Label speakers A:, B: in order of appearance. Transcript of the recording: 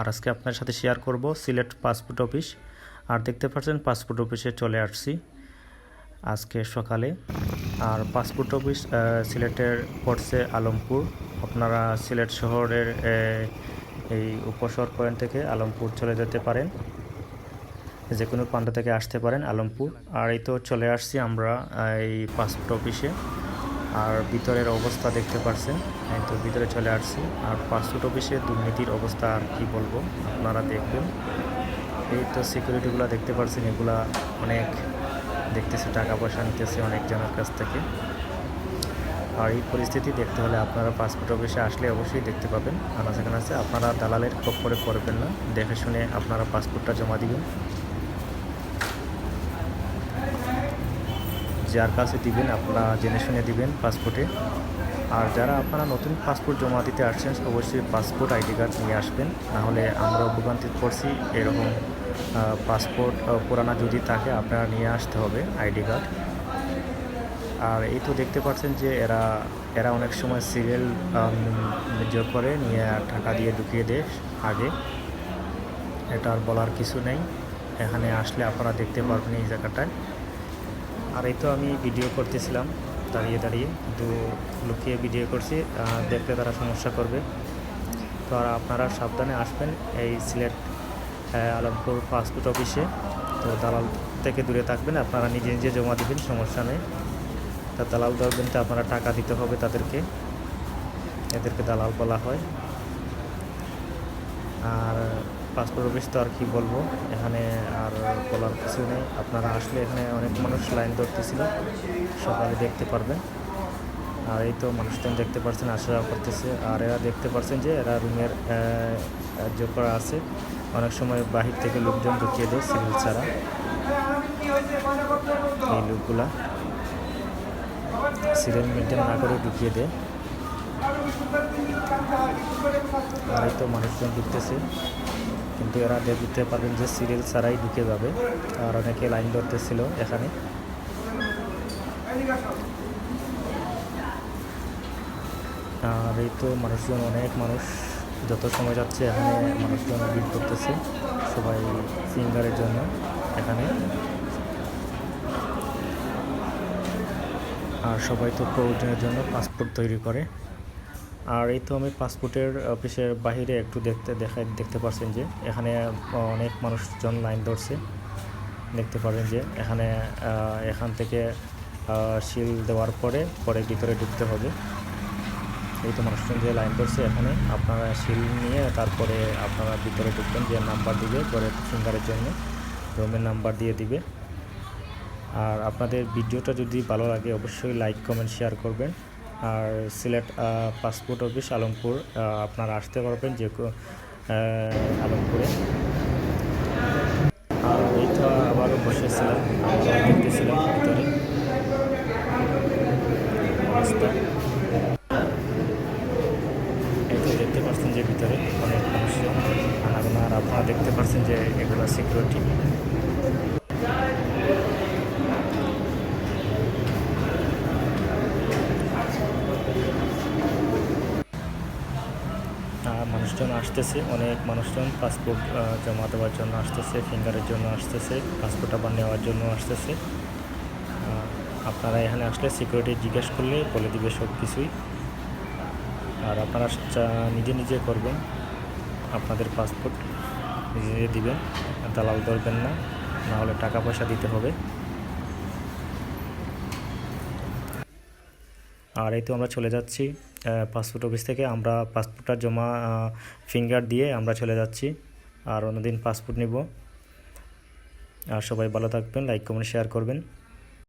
A: আজকে আপনার সাথে শেয়ার করব সিলেট পাসপোর্ট অফিস আর দেখতে পাচ্ছেন পাসপোর্ট অফিসে চলে আসছি আজকে সকালে। আর পাসপোর্ট অফিস সিলেটের পড়ছে আলমপুর। আপনারা সিলেট শহরের এই উপসর পয়েন্ট থেকে আলমপুর চলে যেতে পারেন। যে কোনো প্রান্ত থেকে আসতে পারেন আলমপুর। আর এই তো চলে আসছি আমরা এই পাসপোর্ট অফিসে আর ভিতরের অবস্থা দেখতে পারছেন। এই তো ভিতরে চলে আসছি। আর পাসপোর্ট অফিসে দুর্নীতির অবস্থা আর কি বলব, আপনারা দেখবেন। এই তো সিকিউরিটিগুলো দেখতে পারছেন, এগুলা অনেক দেখতেছে, টাকা পয়সা নিতেছে অনেকজনের কাছ থেকে। আর এই পরিস্থিতি দেখতে হলে আপনারা পাসপোর্ট অফিসে আসলে অবশ্যই দেখতে পাবেন। আনাচে কানাচে আপনারা দালালের করে পড়বেন না। দেখে শুনে আপনারা পাসপোর্টটা জমা দিবেন। যার কাছে দিবেন, আপনারা জেনে শুনে দিবেন পাসপোর্টে আর যারা আপনারা নতুন পাসপোর্ট জমা দিতে আসছেন, অবশ্যই পাসপোর্ট আইডি কার্ড নিয়ে আসবেন। নাহলে আমরা ভোগান্তিতে পড়ছি, এরকম পাসপোর্ট পুরানা যদি থাকে, আপনারা নিয়ে আসতে হবে আইডি কার্ড আর এই তো দেখতে পাচ্ছেন যে এরা এরা অনেক সময় সিরিয়াল যোগ করে, নিয়ে টাকা দিয়ে ঢুকিয়ে দেয় আগে। এটা আর বলার কিছু নেই। এখানে আসলে আপনারা দেখতে পারবেন এই জায়গাটায়। আর এই তো আমি ভিডিও করতেছিলাম, দাঁড়িয়ে দাঁড়িয়ে। কিন্তু লুকিয়ে ভিডিও করছি দেখলে তারা সমস্যা করবে। তো আর আপনারা সাবধানে আসবেন এই সিলেট আলমপুর পাসপোর্ট অফিসে। তো দালাল থেকে দূরে থাকবেন, আপনারা নিজে নিজে জমা দেবেন, সমস্যা নেই। তা দালাল ধরবেন তো আপনারা টাকা দিতে হবে তাদেরকে। এদেরকে দালাল বলা হয়। আর পাসপোর্ট অফিস তো আর কি বলব? এখানে আর বলার কিছু নেই। আপনারা আসলে এখানে অনেক মানুষ লাইন ধরতেছিল, সকালে দেখতে পারবেন। আর এই তো মানুষজন দেখতে পাচ্ছেন আসা যাওয়া করতেছে। আর এরা দেখতে পাচ্ছেন যে এরা রুমের যোগ করা আছে, অনেক সময় বাহির থেকে লোকজন ঢুকিয়ে দেয় সিভিল ছাড়া। এই লোকগুলা সিরিয়াল মেনটেন না করে ঢুকিয়ে দেয়। আর এই তো মানুষজন ঢুকতেছে। কিন্তু এরা দেখতে পারবেন যে সিরিয়াল ছাড়াই ঢুকে যাবে, আর অনেকে লাইন ধরতেছিল এখানে। আর এই তো মানুষজন, অনেক মানুষ। যত সময় যাচ্ছে এখানে মানুষজন ভিড় করতেছে, সবাই ফিঙ্গারের জন্য এখানে। আর সবাই তো প্রয়োজনের জন্য পাসপোর্ট তৈরি করে। আর এই তো আমি পাসপোর্টের অফিসের বাইরে একটু দেখতে দেখা দেখতে পাচ্ছেন যে এখানে অনেক মানুষজন লাইন ধরছে। দেখতে পারেন যে এখানে এখান থেকে শিল দেওয়ার পরে পরে ভিতরে ঢুকতে হবে। এই তো মানুষজন যে লাইন ধরছে এখানে, আপনারা শিল নিয়ে তারপরে আপনারা ভিতরে ঢুকবেন যে নাম্বার দিবে পরে ফিঙ্গারের জন্য, রুমের নাম্বার দিয়ে দিবে। আর আপনাদের ভিডিওটা যদি ভালো লাগে, অবশ্যই লাইক, কমেন্ট, শেয়ার করবেন। আর সিলেট পাসপোর্ট অফিস, আলমপুর আপনারা আসতে পারবেন যে আলমপুরে। আর তো আবারও বসেছিলাম, দেখতেছিলাম ভিতরে। তো দেখতে পাচ্ছেন যে ভিতরে অনেক মানুষজন। আনাগোনা আর আপনারা দেখতে পাচ্ছেন যে এগুলো সিকিউরিটি মানুষজন আসতেছে, অনেক মানুষজন পাসপোর্ট জমা দেওয়ার জন্য আসতেছে ফিঙ্গারের জন্য আসতেছে পাসপোর্ট আবার নেওয়ার জন্য আসতেছে। আপনারা এখানে আসলে সিকিউরিটি জিজ্ঞেস করলে বলে দিবে সব কিছুই আর আপনারা নিজে নিজে করবেন, আপনাদের পাসপোর্ট নিজে নিজে দিবেন, দালাল ধরবেন না না হলে টাকা পয়সা দিতে হবে। আর এই তো আমরা চলে যাচ্ছি। পাসপোর্ট অফিস থেকে আমরা পাসপোর্টটা জমা ফিঙ্গার দিয়ে আমরা চলে যাচ্ছি। আর অন্যদিন পাসপোর্ট নিব। আর সবাই ভালো থাকবেন লাইক কমেন্ট শেয়ার করবেন।